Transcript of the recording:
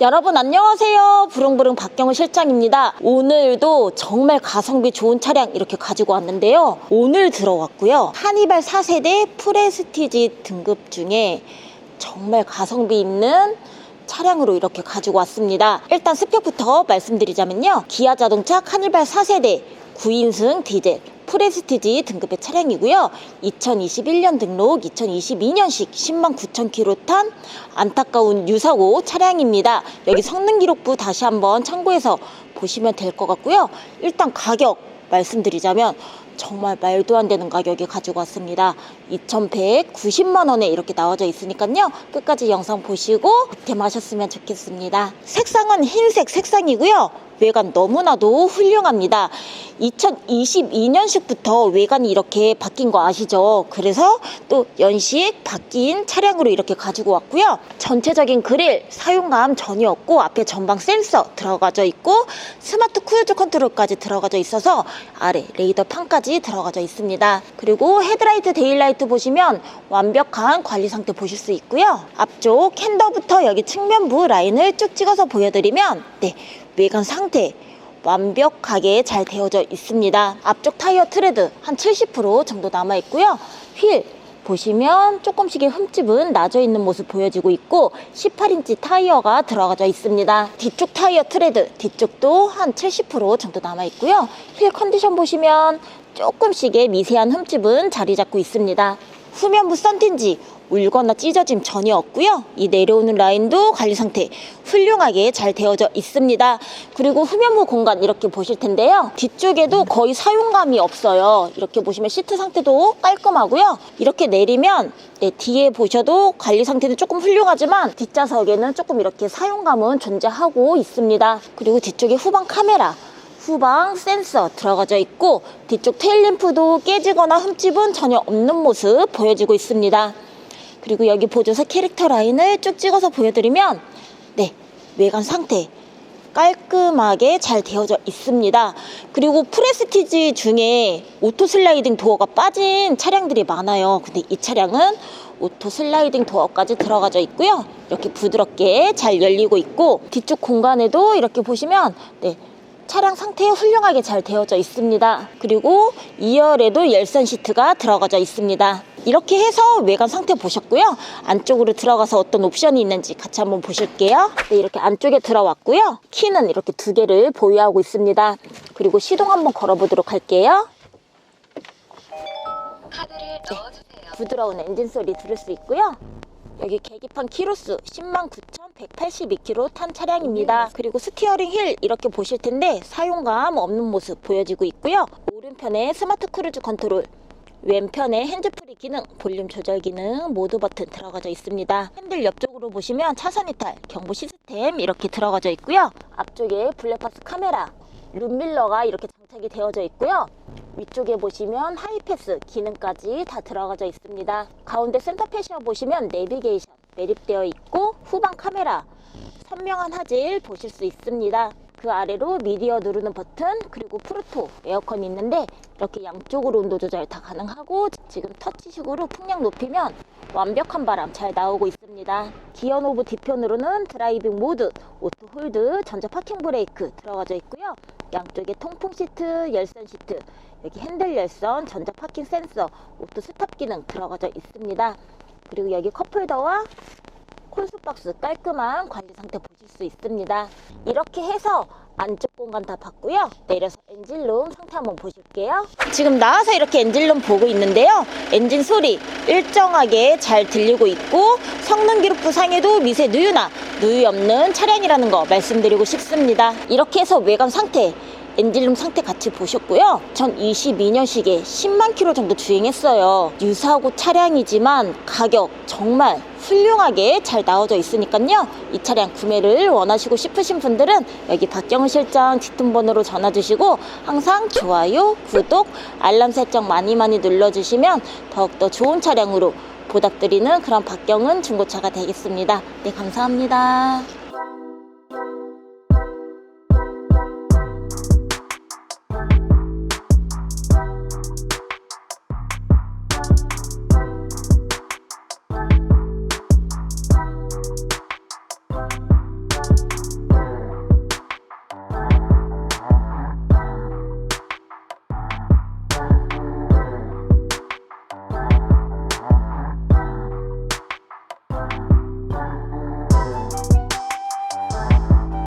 여러분 안녕하세요. 부릉부릉 박경우 실장입니다. 오늘도 정말 가성비 좋은 차량 이렇게 가지고 왔는데요. 오늘 들어왔고요. 카니발 4세대 프레스티지 등급 중에 정말 가성비 있는 차량으로 이렇게 가지고 왔습니다. 일단 스펙부터 말씀드리자면요. 기아 자동차 카니발 4세대 9인승 디젤 프레스티지 등급의 차량이고요. 2021년 등록 2022년식 10만 9천 킬로 탄 안타까운 유사고 차량입니다. 여기 성능 기록부 다시 한번 참고해서 보시면 될 것 같고요. 일단 가격 말씀드리자면 정말 말도 안 되는 가격에 가지고 왔습니다. 2,190만 원에 이렇게 나와져 있으니까요. 끝까지 영상 보시고 득템하셨으면 좋겠습니다. 색상은 흰색 색상이고요. 외관 너무나도 훌륭합니다. 2022년식부터 외관이 이렇게 바뀐 거 아시죠? 그래서 또 연식 바뀐 차량으로 이렇게 가지고 왔고요. 전체적인 그릴 사용감 전혀 없고 앞에 전방 센서 들어가져 있고 스마트 크루즈 컨트롤까지 들어가져 있어서 아래 레이더 판까지 들어가져 있습니다. 그리고 헤드라이트 데일라이트 보시면 완벽한 관리 상태 보실 수 있고요. 앞쪽 핸더부터 여기 측면부 라인을 쭉 찍어서 보여드리면 네 외관 상태 완벽하게 잘 되어져 있습니다. 앞쪽 타이어 트레드 한 70% 정도 남아 있고요. 휠 보시면 조금씩의 흠집은 나져 있는 모습 보여지고 있고 18인치 타이어가 들어가져 있습니다. 뒤쪽 타이어 트레드 뒤쪽도 한 70% 정도 남아 있고요. 휠 컨디션 보시면 조금씩의 미세한 흠집은 자리 잡고 있습니다. 후면부 썬틴지 울거나 찢어짐 전혀 없고요. 이 내려오는 라인도 관리 상태 훌륭하게 잘 되어져 있습니다. 그리고 후면부 공간 이렇게 보실 텐데요. 뒤쪽에도 거의 사용감이 없어요. 이렇게 보시면 시트 상태도 깔끔하고요. 이렇게 내리면 네, 뒤에 보셔도 관리 상태는 조금 훌륭하지만 뒷좌석에는 조금 이렇게 사용감은 존재하고 있습니다. 그리고 뒤쪽에 후방 카메라 후방 센서 들어가져 있고 뒤쪽 테일램프도 깨지거나 흠집은 전혀 없는 모습 보여지고 있습니다. 그리고 여기 보조석 캐릭터 라인을 쭉 찍어서 보여드리면 네 외관 상태 깔끔하게 잘 되어져 있습니다. 그리고 프레스티지 중에 오토 슬라이딩 도어가 빠진 차량들이 많아요. 근데 이 차량은 오토 슬라이딩 도어까지 들어가져 있고요. 이렇게 부드럽게 잘 열리고 있고 뒤쪽 공간에도 이렇게 보시면 네 차량 상태 훌륭하게 잘 되어져 있습니다. 그리고 2열에도 열선 시트가 들어가져 있습니다. 이렇게 해서 외관 상태 보셨고요. 안쪽으로 들어가서 어떤 옵션이 있는지 같이 한번 보실게요. 네, 이렇게 안쪽에 들어왔고요. 키는 이렇게 두 개를 보유하고 있습니다. 그리고 시동 한번 걸어보도록 할게요. 넣어주세요. 부드러운 엔진 소리 들을 수 있고요. 여기 계기판 키로수 10만 9,182km 탄 차량입니다. 그리고 스티어링 휠 이렇게 보실 텐데 사용감 없는 모습 보여지고 있고요. 오른편에 스마트 크루즈 컨트롤, 왼편에 핸즈프리 기능, 볼륨 조절 기능, 모드 버튼 들어가져 있습니다. 핸들 옆쪽으로 보시면 차선 이탈, 경보 시스템 이렇게 들어가져 있고요. 앞쪽에 블랙박스 카메라, 룸밀러가 이렇게 장착이 되어져 있고요. 위쪽에 보시면 하이패스 기능까지 다 들어가져 있습니다. 가운데 센터 패시어 보시면 내비게이션 매립되어 있고 후방 카메라 선명한 화질 보실 수 있습니다. 그 아래로 미디어 누르는 버튼 그리고 프루토 에어컨이 있는데 이렇게 양쪽으로 온도 조절 다 가능하고 지금 터치식으로 풍량 높이면 완벽한 바람 잘 나오고 있습니다. 기어 노브 뒤편으로는 드라이빙 모드, 오토 홀드, 전자 파킹 브레이크 들어가져 있고요. 양쪽에 통풍 시트, 열선 시트, 여기 핸들 열선, 전자 파킹 센서, 오토 스탑 기능 들어가져 있습니다. 그리고 여기 컵홀더와 콘솔박스 깔끔한 관리 상태 보실 수 있습니다. 이렇게 해서 안쪽 공간 다 봤고요. 내려서 엔진룸 상태 한번 보실게요. 지금 나와서 이렇게 엔진룸 보고 있는데요. 엔진 소리 일정하게 잘 들리고 있고 성능 기록부 상에도 미세 누유나 누유 없는 차량이라는 거 말씀드리고 싶습니다. 이렇게 해서 외관 상태 엔진룸 상태 같이 보셨고요. 전 22년식에 10만 킬로 정도 주행했어요. 유사고 차량이지만 가격 정말 훌륭하게 잘 나와져 있으니까요. 이 차량 구매를 원하시고 싶으신 분들은 여기 박경은 실장 뒷돈번호로 전화 주시고 항상 좋아요, 구독, 알람 설정 많이 많이 눌러주시면 더욱더 좋은 차량으로 보답드리는 그런 박경은 중고차가 되겠습니다. 네, 감사합니다.